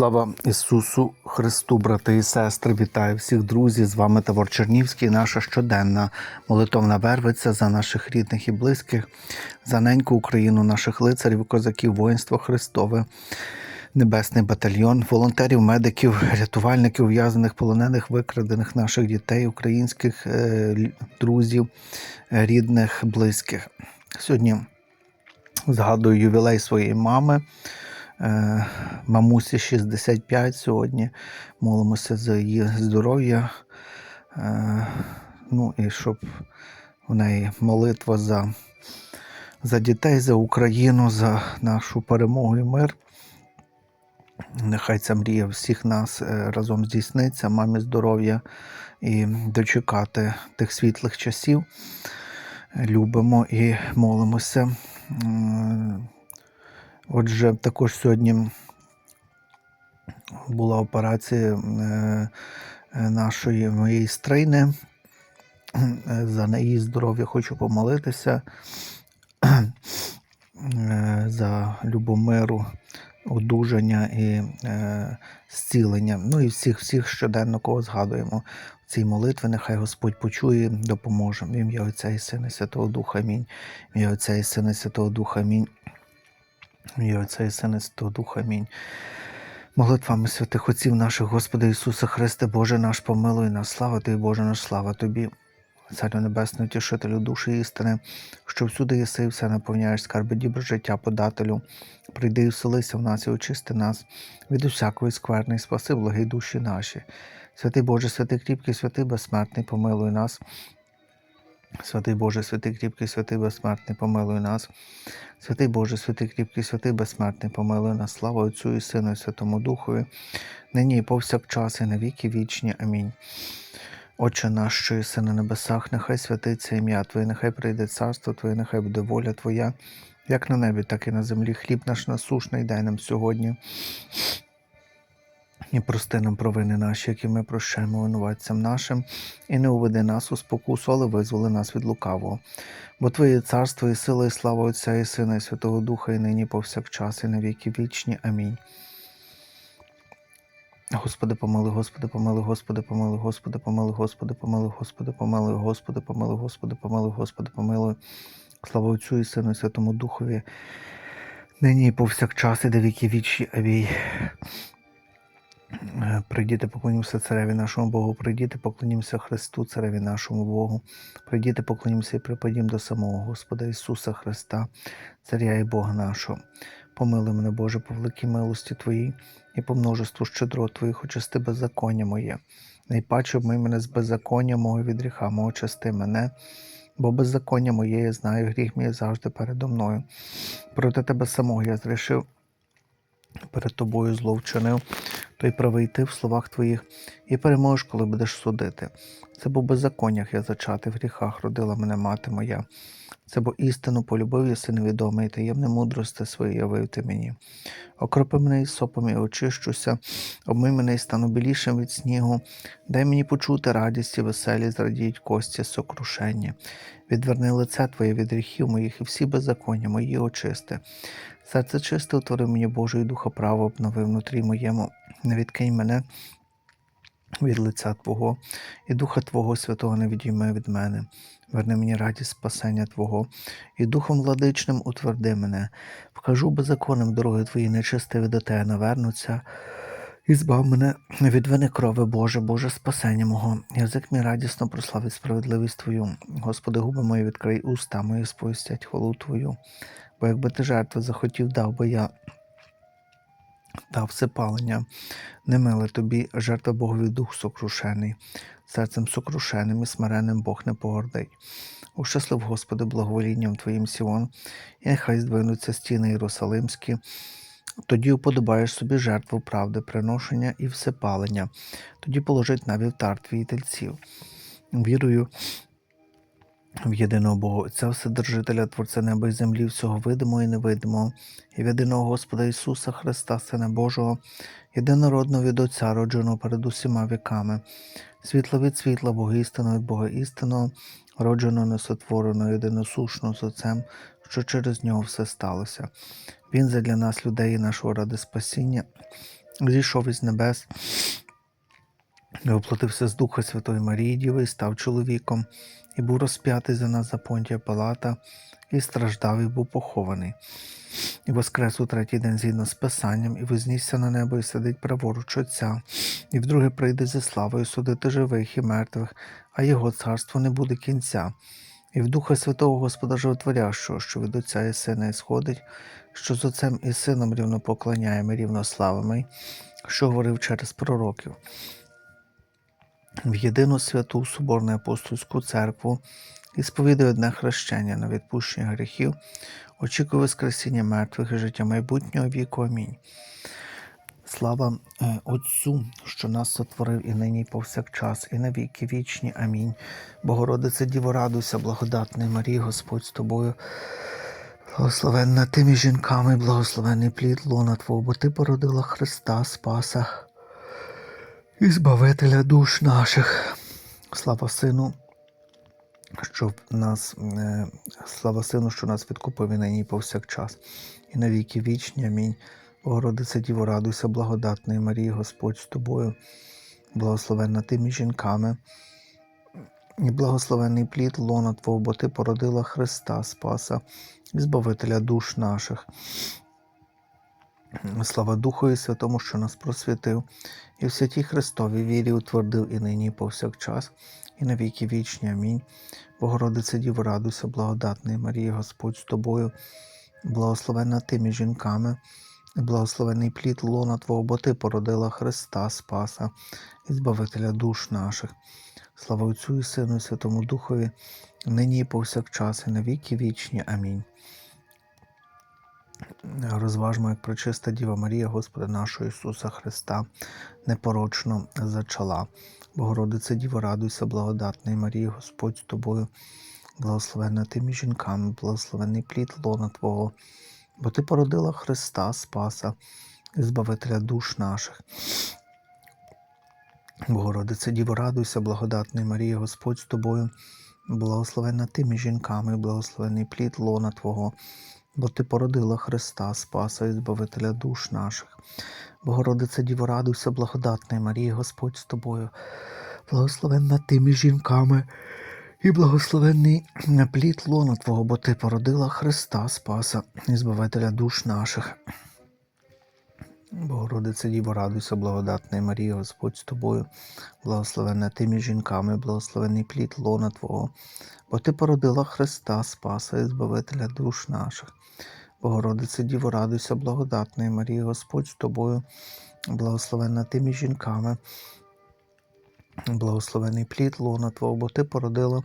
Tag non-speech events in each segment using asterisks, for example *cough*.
Слава Ісусу Христу, брати і сестри, вітаю всіх друзів. З вами Тавор Чернівський. Наша щоденна молитовна вервиця за наших рідних і близьких, за неньку Україну, наших лицарів, козаків, воїнство Христове, Небесний батальйон, волонтерів, медиків, рятувальників, ув'язаних, полонених, викрадених наших дітей, українських е, друзів, е, рідних, близьких. Сьогодні згадую ювілей своєї мами. Е, Мамусі 65 сьогодні. Молимося за її здоров'я. Е, Ну і щоб в неї молитва за, за дітей, за Україну, за нашу перемогу і мир. Нехай ця мрія всіх нас е, разом здійсниться, мамі здоров'я і дочекати тих світлих часів. Любимо і молимося. Отже, також сьогодні була операція е, е, нашої моєї стрийни. Е, За неї здоров'я хочу помолитися. За Любомиру, одужання і зцілення. Ну і всіх, всіх щоденно кого згадуємо в цій молитві. Нехай Господь почує, допоможе. В ім'я Отця і Сина Святого Духа. Амінь. В ім'я Отця і Сина Святого Духа. Амінь. І Отця і Сина Святого Духа. Амінь. Молитвами святих Отців наших, Господи Ісуса Христе, Боже наш, помилуй нас, слава Тобі, Боже наш, слава Тобі, Царю Небесний, Тішителю душі істини, що всюди єси все наповняєш скарби дібр життя подателю. Прийди і вселися в нас і очисти нас від усякої скверни, спаси благі душі наші. Святий Боже, святий кріпкий, святий безсмертний, помилуй нас. Святий Боже, святий кріпкий, святий безсмертний, помилуй нас. Святий Боже, святий кріпкий, святий безсмертний, помилуй нас, слава Отцю і Сину і Святому Духові, нині і повсякчас, і на віки вічні. Амінь. Отче наш, що єси на небесах, нехай святиться ім'я Твоє, нехай прийде царство Твоє, нехай буде воля Твоя, як на небі, так і на землі. Хліб наш насушний дай нам сьогодні. І прости нам провини наші, які ми прощаємо винуватцям нашим, і не уведи нас у спокусу, але визволи нас від лукавого. Бо Твоє царство і сила, і слава Отця і Сина, і Святого Духа, і нині повсякчас, і на віки вічні. Амінь. Господи, помилуй, Господи, помилуй, Господи, помилуй, Господи, помилуй, Господи, помилуй, Господи, помилуй, Господи, помилуй, Господи, помилуй, Господи, помилуй. Слава Отцю і Сину, і Святому Духові, нині і повсякчас, і до віки вічні. Амінь. Е, Прийдіте, поклонімося цареві нашому Богу, прийдіте, поклонімося Христу, цареві нашому Богу, прийдіте, поклонімося і припадім до самого Господа Ісуса Христа, Царя і Бога нашого. Помилуй мене, Боже, по великій милості Твоїй і по множеству щедрот Твоїх очисти беззаконня моє. Найпаче обмий мене з беззаконня мого від гріха, мого очисти мене, бо беззаконня моє я знаю, гріх мій завжди передо мною. Проти тебе самого я зрішив, перед тобою зло вчинив, то й правий ти в словах твоїх, і переможеш, коли будеш судити. Це бо беззаконнях я зачати, в гріхах родила мене мати моя. Це бо істину полюбив єси невідомий, таємне мудрости своє явив ти мені. Окропи мене із сопом і очищуся, обмий мене і стану білішим від снігу, дай мені почути радість і веселі, зрадіють кості сокрушення. Відверни лице Твоє від гріхів моїх і всі беззаконня мої очисти. Серце чисте утвори мені Боже, і духа право обнови внутрі моєму. Не відкинь мене від лиця Твого, і Духа Твого Святого не відійми від мене. Верни мені радість спасення Твого, і Духом владичним утверди мене. Вкажу беззаконним дороги Твої, нечистиві до Тебе навернуться. І збав мене від вини крови Боже, Боже спасення мого. Язик мій радісно прославить справедливість Твою. Господи, губи мої відкрий уста мої сповістять хвалу Твою. Бо якби ти жертви захотів, дав би я дав всепалення. Не миле тобі, жертва Богові дух сокрушений, серцем сокрушеним і смиренним Бог не погордить. Ущаслив, Господи, благоволінням Твоїм Сіон, і нехай здвинуться стіни Єрусалимські. Тоді уподобаєш собі жертву правди, приношення і всепалення, тоді положить на вівтар твій тельців. Вірую в єдиного Бога, Отця Вседержителя, Творця неба і землі, всього видимого і невидимого, і в єдиного Господа Ісуса Христа, Сина Божого, єдинородного від Отця, родженого перед усіма віками, світла від світла, Бога істинного від Бога істинного, родженого несотвореного, єдиносушного з Отцем, що через нього все сталося. Він задля нас, людей, і нашого ради спасіння, зійшов із небес, воплотився з Духа Святої Марії Діви і став чоловіком, і був розп'ятий за нас за понтія Палата, і страждав, і був похований. І воскрес у третій день згідно з Писанням, і вознісся на небо, і сидить праворуч Отця, і вдруге прийде зі славою судити живих і мертвих, а його царство не буде кінця. І в Духа Святого Господа Животворящого, що від Отця і Сина ісходить, що з Отцем і Сином рівно поклоняємо і рівнославимо, що говорив через пророків. В єдину святу Соборну апостольську церкву і сповідує одне хрещення на відпущення гріхів, очікує Воскресіння мертвих і життя майбутнього віку. Амінь. Слава е, Отцю, що нас сотворив і нині, і повсякчас, і на віки вічні. Амінь. Богородице Діво, радуйся, благодатний Марії, Господь з тобою. Благословенна тими жінками, благословений плід лона Твого, бо Ти породила Христа Спаса і Збавителя душ наших. Слава Сину, що нас, е, слава Сину, що нас відкупив і нині повсякчас, і на віки вічні. Амінь. Богородице Діво, радуйся, благодатної Марії, Господь з тобою, благословенна ти між жінками, і благословенний плід лона Твого, бо Ти породила Христа Спаса і Збавителя душ наших. Слава Духу і Святому, що нас просвітив, і в святій Христовій вірі утвердив і нині, і повсякчас, і на віки вічні. Амінь. Богородице Діво, радуйся, благодатної Марії, Господь з тобою, благословенна ти між жінками, і благословений плід лона Твого, бо Ти породила Христа Спаса і Збавителя душ наших. Слава Отцю і Сину, і Святому Духові, нині і повсякчас, і на віки вічні. Амінь. Розважмо, як пречиста Діва Марія, Господа нашого Ісуса Христа, непорочно зачала. Богородице Діво, радуйся, благодатної Марії, Господь з тобою, благословенна ти між жінками, благословений плід лона Твого, бо Ти породила Христа, Спаса і Збавителя душ наших. Богородице Діво, радуйся, благодатної Марії, Господь з тобою, благословенна ти між жінками, благословений плід лона Твого, бо Ти породила Христа, Спаса і Збавителя душ наших. Богородице Діво, радуйся, благодатної Марії, Господь з тобою, благословенна ти між жінками, і благословенний плід лона Твого, бо Ти породила Христа, Спаса і Збавителя душ наших. Богородице Діво, радуйся, благодатної Марії, Господь з тобою, благословенна ти між жінками, благословений плід лона Твого, бо Ти породила Христа, Спаса і Збавителя душ наших. Богородице Діво, радуйся, благодатної Марії, Господь з тобою, благословенна ти між жінками, благословений плід лона Твого, бо Ти породила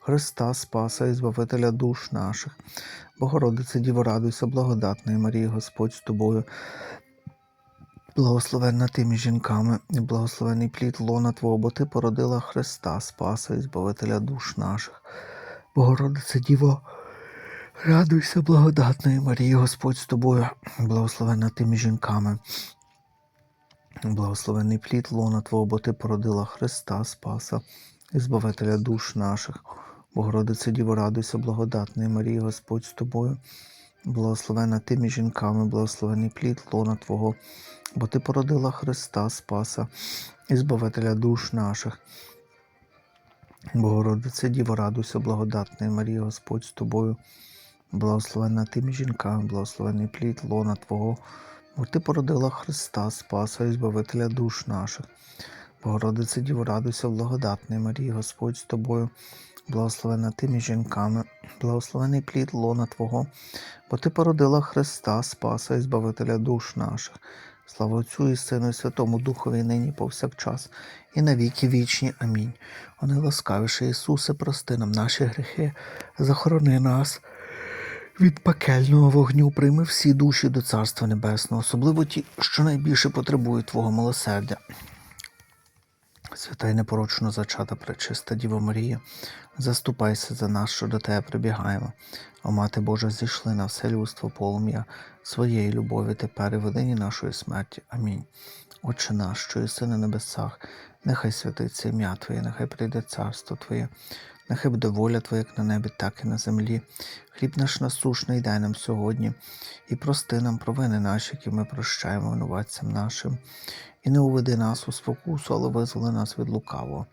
Христа, Спаса і Збавителя душ наших. Богородице Діво, радуйся, благодатної Марії, Господь з тобою, Благословенна ти між жінками, і благословений плід лона Твого, бо Ти породила Христа, Спаса і Збавителя душ наших. Богородице Діво, радуйся, благодатної Марії, Господь з тобою, благословенна ти між жінками. Благословений плід лона Твого, бо Ти породила Христа, Спаса і Збавителя душ наших. Богородице Діво, радуйся, благодатної Марії, Господь з тобою, благословенна ти між жінками, благословений плід лона Твого, бо Ти породила Христа, Спаса і Збавителя душ наших. Богородице Діво, радуйся, благодатної Марія, Господь з тобою, благословенна ти між жінками, благословений плід лона Твого, бо Ти породила Христа, Спаса і Збавителя душ наших. Богородице Діво, радуйся, благодатної Марії, Господь з тобою, благословенна ти між жінками, благословений плід лона Твого, бо Ти породила Христа, Спаса і Збавителя душ наших. Слава Отцю і Сину, і Святому Духові, нині повсякчас, і на віки вічні. Амінь. О найласкавіше Ісусе, прости нам наші гріхи, захорони нас від пекельного вогню, прийми всі душі до Царства Небесного, особливо ті, що найбільше потребують Твого милосердя. Свята й непорочно зачата пречиста Діва Марія, заступайся за нас, що до Тебе прибігаємо. О Мати Божа, зійшли на все людство полум'я своєї любові тепер і в годині нашої смерті. Амінь. Отче наш, що єси на небесах, нехай святиться ім'я Твоє, нехай прийде царство Твоє, Нехай буде воля Твоя, як на небі, так і на землі. Хліб наш насушний дай нам сьогодні, і прости нам провини наші, які ми прощаємо винуватцям нашим. І не уведи нас у спокусу, але визволи нас від лукавого.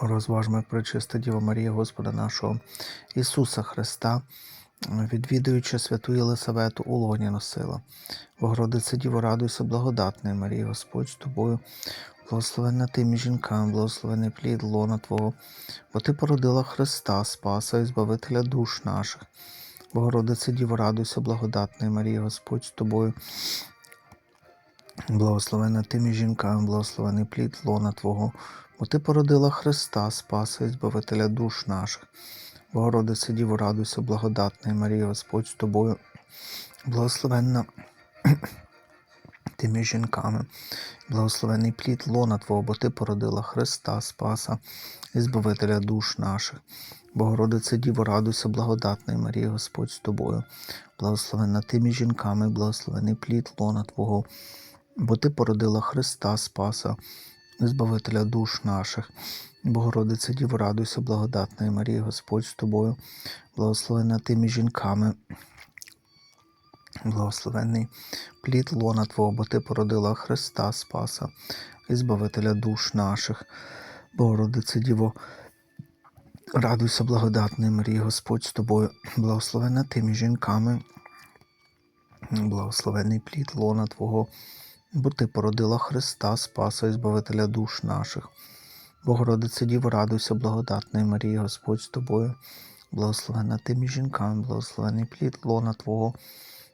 Розважмо, як пречиста Діва Марія, Господа нашого Ісуса Христа, відвідуючи святу Єлисавету, у лоні носила. Богородице Діво, радуйся, благодатна Марія, Господь з тобою, благословенна ти між жінками, благословений плід лона Твого, бо Ти породила Христа, Спаса і Збавителя душ наших. Богородице Діво, радуйся, благодатна Марія, Господь з тобою, благословенна ти між жінками, благословений плід лона Твого, бо Ти породила Христа, Спаса і Збавителя душ наших. Богородице Діво, радуйся, благодатна Марія, Господь з тобою, благословенна ти жінками, благословений плід лона Твого, бо Ти породила Христа, Спаса і Збавителя душ наших. Богородице Діво, радуйся, благодатна Марія, Господь з тобою, благословенна ти між жінками, благословений плід лона Твого, бо Ти породила Христа, Спаса і душ наших. Богородице Діво, радуйся, благодатна Марія, Господь з тобою, благословенна ти між жінками, благословенний плід лона Твого, бо Ти породила Христа Спаса і Збавителя душ наших. Богородице Діво, радуйся, благодатний Марії, Господь з тобою, благословенна ти між жінками, благословенний плід лона Твого, бо Ти породила Христа Спаса і Збавителя душ наших. Богородице Діво, радуйся, благодатний Марії, Господь з тобою, благословенна ти між жінками, благословений плід лона Твого,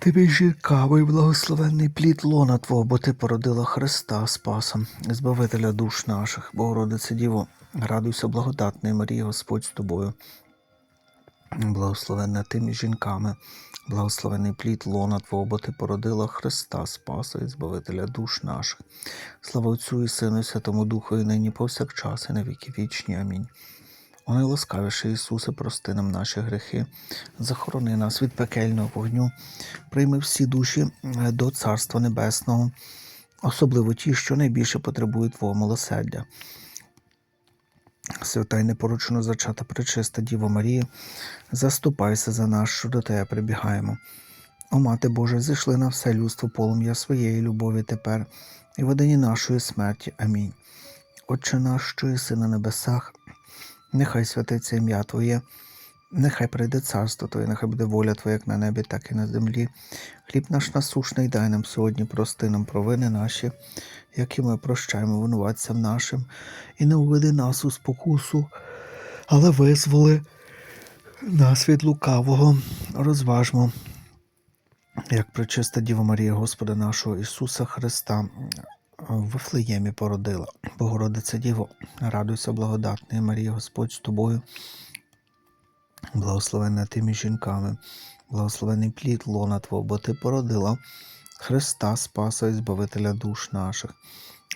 ти між жінками, і благословенний плід лона Твого, бо Ти породила Христа Спаса, Збавителя душ наших. Богородице Діво, радуйся, благодатний Марія, Господь з тобою. Благословенна ти між жінками, благословений плід лона Твого, бо Ти породила Христа Спаса і Збавителя душ наших. Слава Отцю і Сину, і Святому Духу, і нині повсякчас, і на віки вічні. Амінь. О найласкавіше Ісусе, прости нам наші гріхи, захорони нас від пекельного вогню, прийми всі душі е, до Царства Небесного, особливо ті, що найбільше потребують Твого милосердя. Свята й непоручено зачата пречиста Діва Марія, заступайся за нас, що до Тебе прибігаємо. О Мати Божа, зійшли на все людство полум'я своєї любові тепер і в годині нашої смерті. Амінь. Отче наш, що єси на небесах, Нехай святиться ім'я Твоє, нехай прийде царство Твоє, нехай буде воля Твоя, як на небі, так і на землі. Хліб наш насушний дай нам сьогодні, прости нам провини наші, які ми прощаємо винуватцям нашим, і не уведи нас у спокусу, але визволи нас від лукавого, розважмо, як пречиста Діва Марія Господа нашого Ісуса Христа в Вифлеємі породила. Богородиця Діво, радуйся, благодатна Марія, Господь з тобою, благословенна ти між жінками, благословений плід лона Твого, бо ти породила Христа, Спаса і Збавителя душ наших.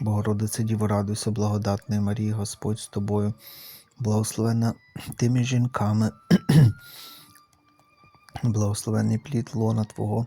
Богородиця Діво, радуйся, благодатна Марія, Господь з тобою, благословенна ти між жінками, *clears throat* благословений плід лона Твого,